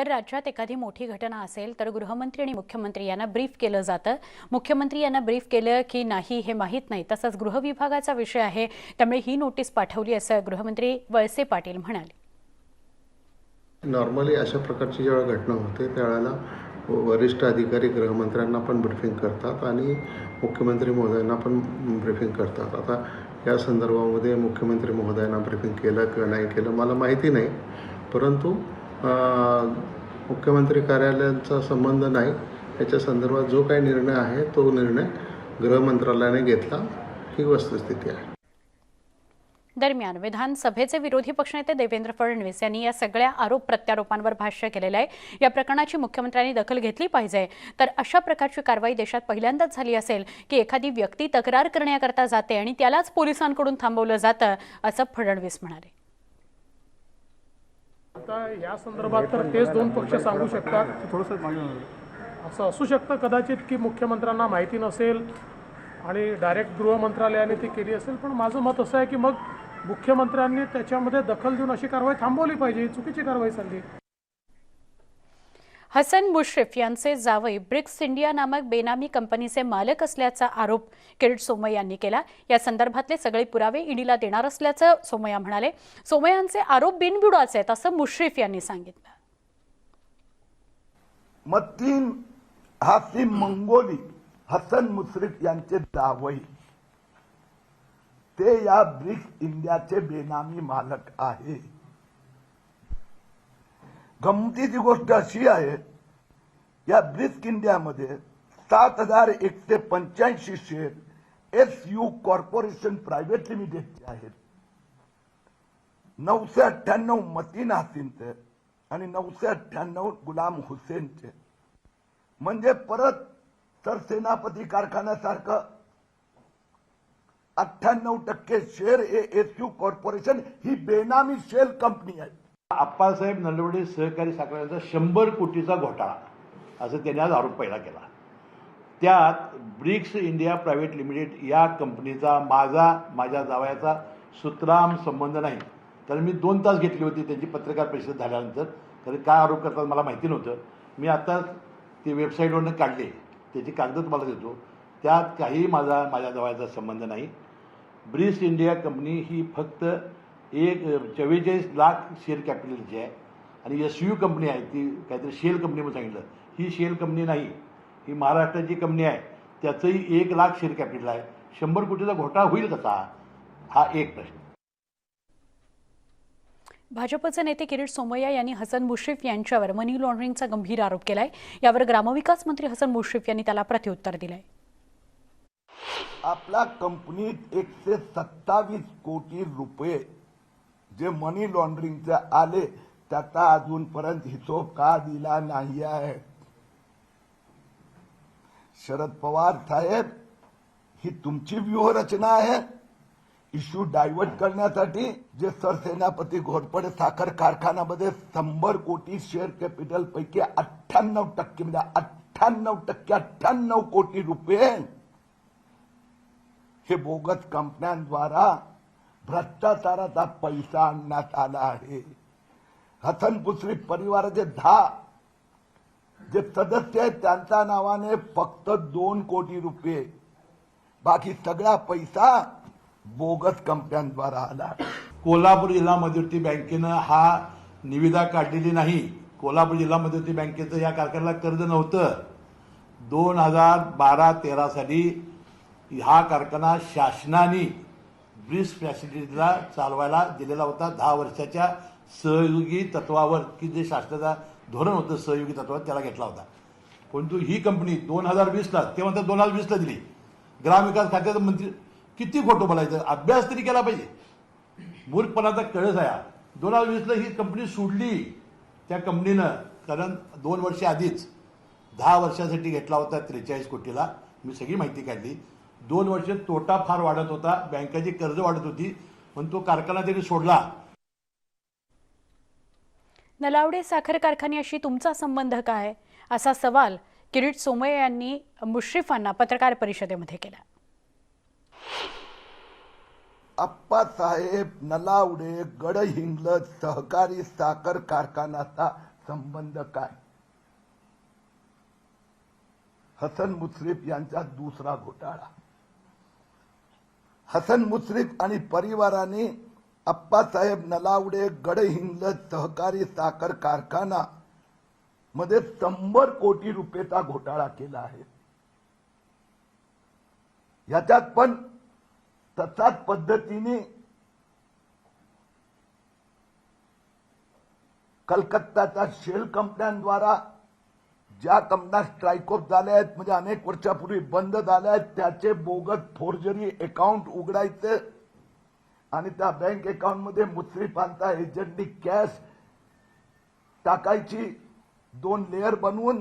तर राज्यात एखादी मोठी घटना असेल तर गृहमंत्री आणि मुख्यमंत्री यांना ब्रीफ केलं जातं. मुख्यमंत्री यांना ब्रीफ केलं की नाही हे माहीत नाही. तसंच गृहविभागाचा विषय आहे त्यामुळे ही नोटीस पाठवली असं गृहमंत्री वळसे पाटील म्हणाले. नॉर्मली अशा प्रकारची जेव्हा घटना होते त्यावेळेला वरिष्ठ अधिकारी गृहमंत्र्यांना पण ब्रिफिंग करतात आणि मुख्यमंत्री महोदयांना पण ब्रिफिंग करतात. आता या संदर्भामध्ये मुख्यमंत्री महोदयांना ब्रिफिंग केलं किंवा नाही केलं मला माहिती नाही. परंतु मुख्यमंत्री कार्यालयांचा संबंध नाही. याच्या संदर्भात जो काही निर्णय आहे तो निर्णय गृहमंत्रालयाने घेतला. ही वस्तुस्थिती आहे. दरम्यान विधानसभेचे विरोधी पक्षनेते देवेंद्र फडणवीस यांनी या सगळ्या आरोप प्रत्यारोपांवर भाष्य केलेलं आहे. या प्रकरणाची मुख्यमंत्र्यांनी दखल घेतली पाहिजे. तर अशा प्रकारची कारवाई देशात पहिल्यांदाच झाली असेल की एखादी व्यक्ती तक्रार करण्याकरता जाते आणि त्यालाच पोलिसांकडून थांबवलं जातं असं फडणवीस म्हणाले. आता या संदर्भात तर तेच दोन पक्ष सांगू शकतात. थोडंसं असं असू शकतं कदाचित की मुख्यमंत्र्यांना माहिती नसेल आणि डायरेक्ट गृह मंत्रालयाने ती केली असेल पण माझं मत असं आहे की मग मुख्यमंत्र्यांनी त्याच्यामध्ये दखल देऊन अशी कारवाई थांबवली पाहिजे ही चुकीची कारवाई चालली हसन मुश्रीफ यांचे जावई ब्रिक्स इंडिया नामक बेनामी कंपनीचे मालक असल्याचा आरोप किरीट सोमय यांनी केला. या संदर्भातले सगळे पुरावे ईडीला देणार असल्याचं सोमय्या म्हणाले. सोमय्यांचे आरोप बिनबुडाचे आहेत असं मुश्रीफ यांनी सांगितलं. मतीन हासिम मंगोली हसन मुश्रीफ यांचे जावई ते या ब्रिक्स इंडियाचे बेनामी मालक आहे. गमतीची गोष्ट अशी आहे या ब्रिस्क इंडियामध्ये सात हजार एकशे पंच्याऐंशी share S U corporation private लिमिटेडचे आहेत. नऊशे अठ्ठ्याण्णव मतीन हासीनचे आणि नऊशे अठ्ठ्याण्णव गुलाम हुसेनचे. म्हणजे परत सरसेनापती कारखान्यासारखं अठ्ठ्याण्णव टक्के शेअर हे एस यू कॉर्पोरेशन ही बेनामी शेल कंपनी आहे. आप्पासाहेब नलवडे सहकारी साखर शंभर कोटीचा घोटाळा असं त्यांनी आज आरोप पहिला केला. त्यात ब्रिक्स इंडिया प्रायव्हेट लिमिटेड या कंपनीचा माझा माझ्या जावयाचा सुतराम संबंध नाही. कारण मी दोन तास घेतली होती त्यांची पत्रकार परिषद झाल्यानंतर. कारण काय आरोप करतात मला माहिती नव्हतं. मी आता ते वेबसाईटवरनं काढले. त्याची कागद तुम्हाला देतो. त्यात काही माझा माझ्या जावयाचा संबंध नाही. ब्रिक्स इंडिया कंपनी ही फक्त एक चव्वेचाळीस लाख शेअर कॅपिटलची आहे. आणि एस यू कंपनी आहे ती काहीतरी शेल कंपनी म्हणून सांगितलं. ही शेल कंपनी नाही. ही महाराष्ट्राची कंपनी आहे त्याचंही एक लाख शेअर कॅपिटल आहे. शंभर कोटीचा घोटाळा होईल कसा? हा एक प्रश्न. भाजपचे नेते किरीट सोमय्या यांनी हसन मुश्रीफ यांच्यावर मनी लॉन्ड्रिंगचा गंभीर आरोप केलाय. यावर ग्रामविकास मंत्री हसन मुश्रीफ यांनी त्याला प्रत्युत्तर दिलंय. आपल्या कंपनीत एकशे सत्तावीस कोटी रुपये जे मनी लॉन्ड्रिंगचे आले त्याचा अजूनपर्यंत हिशोब का दिला नाही आहे? शरद पवार साहेब ही तुमची व्यूहरचना आहे? इश्यू डायव्हर्ट करण्यासाठी जे सरसेनापती घोरपडे साखर कारखान्यामध्ये शंभर कोटी शेअर कॅपिटल पैकी अठ्ठ्याण्णव टक्के म्हणजे अठ्ठ्याण्णव टक्के अठ्ठ्याण्णव कोटी रुपये हे बोगस कंपन्यांद्वारा भ्रष्टाचाराचा पैसा आणण्यात आला आहे. हसन परिवाराचे दहा जे सदस्य आहेत त्यांच्या नावाने फक्त दोन कोटी रुपये. बाकी सगळा पैसा बोगस कंपन्यांद्वारा आला कोल्हापूर जिल्हा मध्यवर्ती बँकेनं हा निविदा काढलेली नाही. कोल्हापूर जिल्हा मध्यवर्ती बँकेचं या कारखान्याला कर्ज नव्हतं. दोन हजार बारा तेरा साली हा कारखाना शासनाने ब्रिज फॅसिलिटीला चालवायला दिलेला होता. दहा वर्षाच्या सहयोगी तत्वावर की जे शासनाचा धोरण होतं सहयोगी तत्वावर त्याला घेतला होता. परंतु ही कंपनी दोन हजार वीसला ते म्हणतात दोन हजार वीसला दिली. ग्रामविकास खात्याचं मंत्री किती खोटं बोलायचं? अभ्यास तरी केला पाहिजे. मूर्खपणाचा कळस आहे दोन हजार वीसला ही कंपनी सोडली. त्या कंपनीनं कारण दोन वर्ष आधीच दहा वर्षासाठी घेतला होता त्रेचाळीस कोटीला. मी सगळी माहिती काढली. दोन वर्ष तोटा फार वाढत होता. बँकाची कर्ज वाढत होती. पण तो कारखाना त्यांनी सोडला नलावडे साखर कारखान्याशी तुमचा संबंध काय? असा सवाल किरीट सोमय्या यांनी मुश्रीफांना पत्रकार परिषदेमध्ये केला. अप्पासाहेब नलावडे गडहिंग्लज सहकारी साखर कारखान्याचा संबंध काय? हसन मुश्रीफ यांचा दुसरा घोटाळा. हसन मुश्रीफ आणि परिवाराने अप्पासाहेब नलावडे गडहिंग्लज सहकारी साखर कारखाना मध्ये शंभर कोटी रुपयेचा घोटाळा केला आहे. याच्यात पण तसाच पद्धतीने कलकत्ताच्या शेल कंपन्यांद्वारा ज्या कंपन्या स्ट्राईक ऑफ झाल्या आहेत म्हणजे अनेक वर्षापूर्वी बंद झाल्या आहेत त्याचे बोगस फोर्जरी अकाउंट उघडायचे आणि त्या बँक अकाउंटमध्ये मुश्रीफांचा एजंटनी कॅश टाकायची दोन लेअर बनवून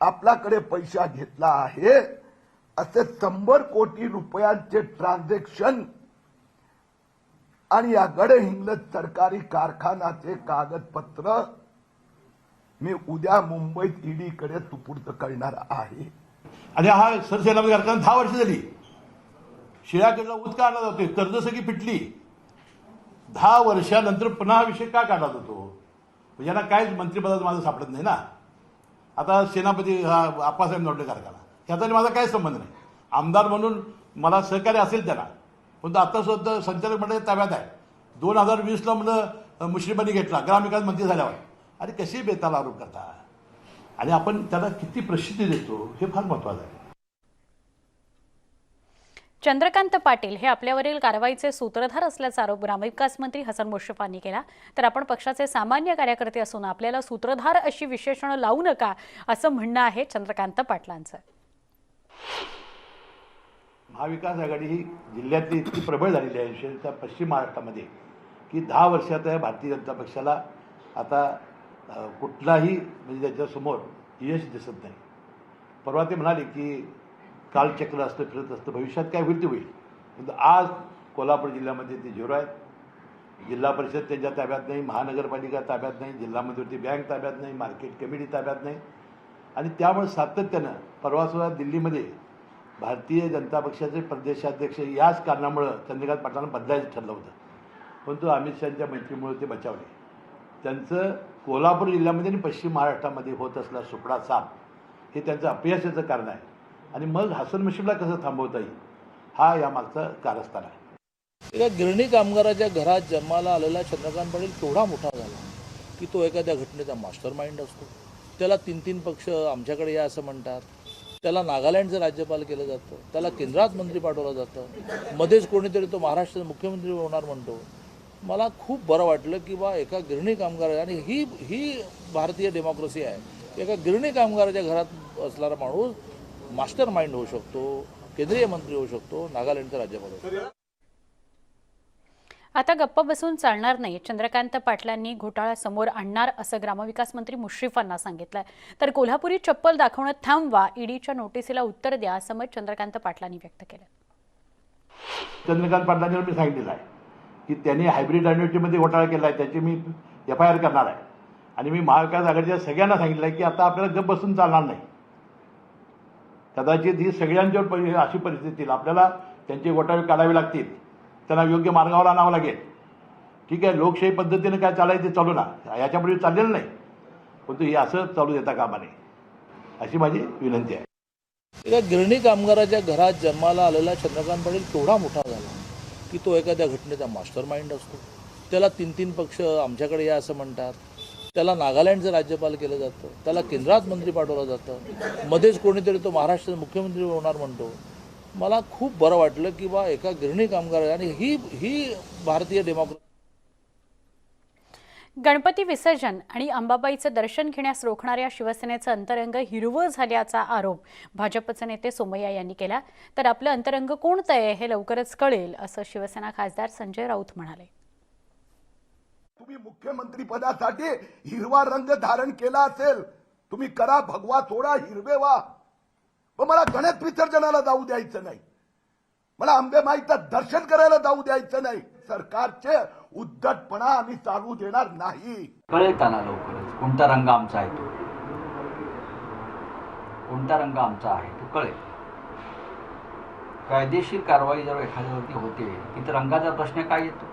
आपल्याकडे पैसा घेतला आहे. असे शंभर कोटी रुपयांचे ट्रान्झॅक्शन आणि या गडहिंग्लज सरकारी कारखानाचे कागदपत्र मी उद्या मुंबईत ईडीकडे सुपूर्द करणार आहे. आणि हा सरसेनापती कारखाना दहा वर्ष झाली. शिळ्याकडला ऊस का आणला जातोय कर्ज सगळी पिटली दहा वर्षानंतर पुन्हा हा विषय का काढला जातो? म्हणजे यांना काहीच मंत्रिपदाचं माझं सापडत नाही ना. आता सेनापती हा आप्पासाहेब नोडे कारखाना. ह्याचा आणि माझा काय संबंध नाही. आमदार म्हणून मला सहकार्य असेल त्यांना. पण आता सुद्धा संचालक मंडळाच्या ताब्यात आहे. दोन हजार वीसला म्हणलं मुश्रीफांनी घेतला ग्रामविकास मंत्री झाल्यावर. आणि कशी बेताल आरोप करता आणि आपण त्याला किती प्रसिद्धी देतो हे फार महत्वाचं आहे. चंद्रकांत पाटील हे आपल्यावरील कारवाईचे सूत्रधार असल्याचा आरोप ग्रामविकास मंत्री हसन मुश्रीफांनी केला. तर आपण पक्षाचे सामान्य कार्यकर्ते असून आपल्याला सूत्रधार अशी विशेषणं लावू नका असं म्हणणं आहे चंद्रकांत पाटलांचं. महाविकास आघाडी ही जिल्ह्यातली इतकी प्रबळ झालेली आहे विशेषतः पश्चिम महाराष्ट्रामध्ये की दहा वर्षात या भारतीय जनता पक्षाला आता कुठलाही म्हणजे त्याच्यासमोर यश दिसत नाही. परवा ते म्हणाले की काल चक्र असतं फिरत असतं भविष्यात काय होईल ते होईल. परंतु आज कोल्हापूर जिल्ह्यामध्ये ते झिरो आहेत जिल्हा परिषद त्यांच्या ताब्यात नाही महानगरपालिका ताब्यात नाही जिल्हा मध्यवर्ती बँक ताब्यात नाही मार्केट कमिटी ताब्यात नाही. आणि त्यामुळे सातत्यानं परवासुद्धा दिल्लीमध्ये भारतीय जनता पक्षाचे प्रदेशाध्यक्ष याच कारणामुळं चंद्रकांत पाटलांना बदलायचं ठरलं होतं. परंतु अमित शहाच्या मैत्रीमुळे ते बचावले. त्यांचं कोल्हापूर जिल्ह्यामध्ये आणि पश्चिम महाराष्ट्रामध्ये होत असला सुपडा साप हे त्यांचं अपयशाचं कारण आहे. आणि मग हसन मुश्रीफला कसं थांबवता येईल? हा यामागचं कारस्थान आहे. एका गिरणी कामगाराच्या घरात जन्माला आलेला चंद्रकांत पाटील केवढा मोठा झाला की तो एखाद्या घटनेचा मास्टर माइंड असतो. त्याला तीन तीन पक्ष आमच्याकडे या असं म्हणतात. त्याला नागालँडचं राज्यपाल केलं जातं. त्याला केंद्रात मंत्री पाठवलं जातं. मध्येच कोणीतरी तो महाराष्ट्राचा मुख्यमंत्री होणार म्हणतो. मला खूप बरं वाटलं की बा एका गिरणी कामगार आणि ही ही भारतीय डेमोक्रेसी आहे. एका गिरणी कामगाराच्या घरात असणारा माणूस मास्टर माइंड होऊ शकतो केंद्रीय मंत्री होऊ शकतो नागालँडचा राज्यपाल होऊ शकतो. आता गप्प बसून चालणार नाही. चंद्रकांत पाटलांनी घोटाळा समोर आणणार असं ग्रामविकास मंत्री मुश्रीफांना सांगितलंय. तर कोल्हापुरी चप्पल दाखवणं थांबवा ईडीच्या नोटिसीला उत्तर द्या असं मत चंद्रकांत पाटलांनी व्यक्त केलं चंद्रकांत पाटलांवर मी सांगितलेलं आहे. की त्यांनी हायब्रिड अॅन्युटीमध्ये घोटाळा केला आहे त्याची मी एफ आय आर करणार आहे. आणि मी महाविकास आघाडीच्या सगळ्यांना सांगितलं आहे की आता आपल्याला गप बसून चालणार नाही. कदाचित ही सगळ्यांच्यावर परि अशी परिस्थिती आपल्याला त्यांचे घोटाळे काढावे लागतील. त्यांना योग्य मार्गावर आणावं लागेल. ठीक आहे लोकशाही पद्धतीने काय चालायचं ते चालू ना. याच्यापूर्वी चाललेलं नाही. परंतु हे असं चालू देता कामा नये अशी माझी विनंती आहे. एका गिरणी कामगाराच्या घरात जन्माला आलेला चंद्रकांत पाटील केवढा मोठा झाला? की तो एखाद्या घटनेचा मास्टर माइंड असतो. त्याला तीन तीन पक्ष आमच्याकडे या असं म्हणतात. त्याला नागालँडचं राज्यपाल केलं जातं. त्याला केंद्रात मंत्री पाठवलं जातं. मध्येच कोणीतरी तो महाराष्ट्राचा मुख्यमंत्री होणार म्हणतो. मला खूप बरं वाटलं की बा एका गिरणी कामगार आणि ही ही भारतीय डेमोक्रेसी गणपती विसर्जन आणि अंबाबाईचं दर्शन घेण्यास रोखणाऱ्या शिवसेनेचं अंतरंग हिरवं झाल्याचा आरोप भाजपचे नेते सोमय्या यांनी केला. तर आपलं अंतरंग कोणतं आहे हे लवकरच कळेल असं शिवसेना खासदार संजय राऊत म्हणाले. तुम्ही मुख्यमंत्री पदासाठी हिरवा रंग धारण केला असेल. तुम्ही करा भगवा थोडा हिरवे वा. पण मला गणेश विसर्जनाला जाऊ द्यायचं नाही. मला आंबेमाईचं दर्शन करायला जाऊ द्यायचं नाही. सरकारचे उद्धटपणा आम्ही चालू देणार नाही. कळेल त्यांना लवकरच? कोणता रंग आमचा आहे तो? कोणता रंग आमचा आहे तो कळेल. कायदेशीर कारवाई जर एखाद्यावरती होते तिथं रंगाचा प्रश्न काय येतो?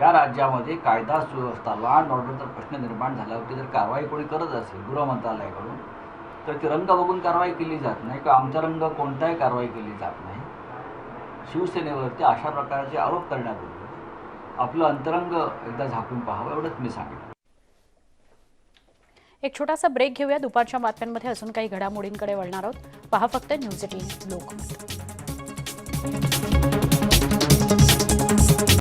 या राज्यामध्ये कायदा सुव्यवस्था लॉ अँड ऑर्डरचा प्रश्न निर्माण झाल्यावरती जर कारवाई कोणी करत असेल गृह मंत्रालयाकडून तर ती रंग बघून कारवाई केली जात नाही किंवा आमचा रंग कोणताही कारवाई केली जात नाही. शिवसेनेवरती अशा प्रकारचे आरोप करण्यापूर्वी आपलं अंतरंग एकदा झाकून पाहावं एवढंच मी सांगेन. एक छोटासा ब्रेक घेऊया. दुपारच्या बातम्यांमध्ये अजून काही घडामोडींकडे वळणार आहोत. पहा फक्त न्यूज एटीन लोकमत